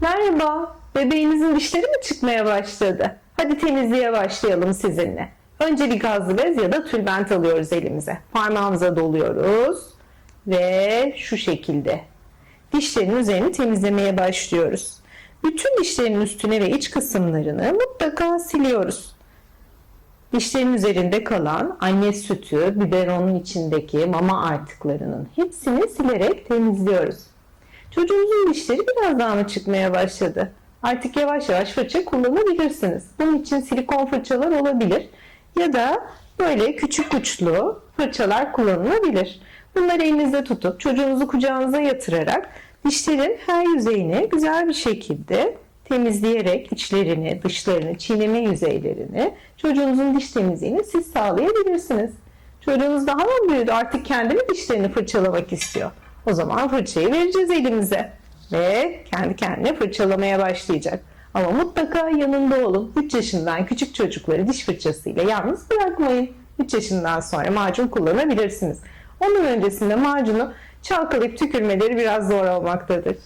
Merhaba, bebeğinizin dişleri mi çıkmaya başladı? Hadi temizliğe başlayalım sizinle. Önce bir gazlı bez ya da tülbent alıyoruz elimize. Parmağımıza doluyoruz ve şu şekilde dişlerin üzerini temizlemeye başlıyoruz. Bütün dişlerin üstüne ve iç kısımlarını mutlaka siliyoruz. Dişlerin üzerinde kalan anne sütü, biberonun içindeki mama artıklarının hepsini silerek temizliyoruz. Çocuğunuzun dişleri biraz daha mı çıkmaya başladı? Artık yavaş yavaş fırça kullanabilirsiniz. Bunun için silikon fırçalar olabilir ya da böyle küçük uçlu fırçalar kullanılabilir. Bunları elinizde tutup çocuğunuzu kucağınıza yatırarak dişlerin her yüzeyini güzel bir şekilde temizleyerek içlerini, dışlarını, çiğneme yüzeylerini çocuğunuzun diş temizliğini siz sağlayabilirsiniz. Çocuğunuz daha mı büyüdü artık kendi mi dişlerini fırçalamak istiyor? O zaman fırçayı vereceğiz elimize ve kendi kendine fırçalamaya başlayacak. Ama mutlaka yanında olun. 3 yaşından küçük çocukları diş fırçasıyla yalnız bırakmayın. 3 yaşından sonra macun kullanabilirsiniz. Onun öncesinde macunu çalkalayıp tükürmeleri biraz zor olmaktadır.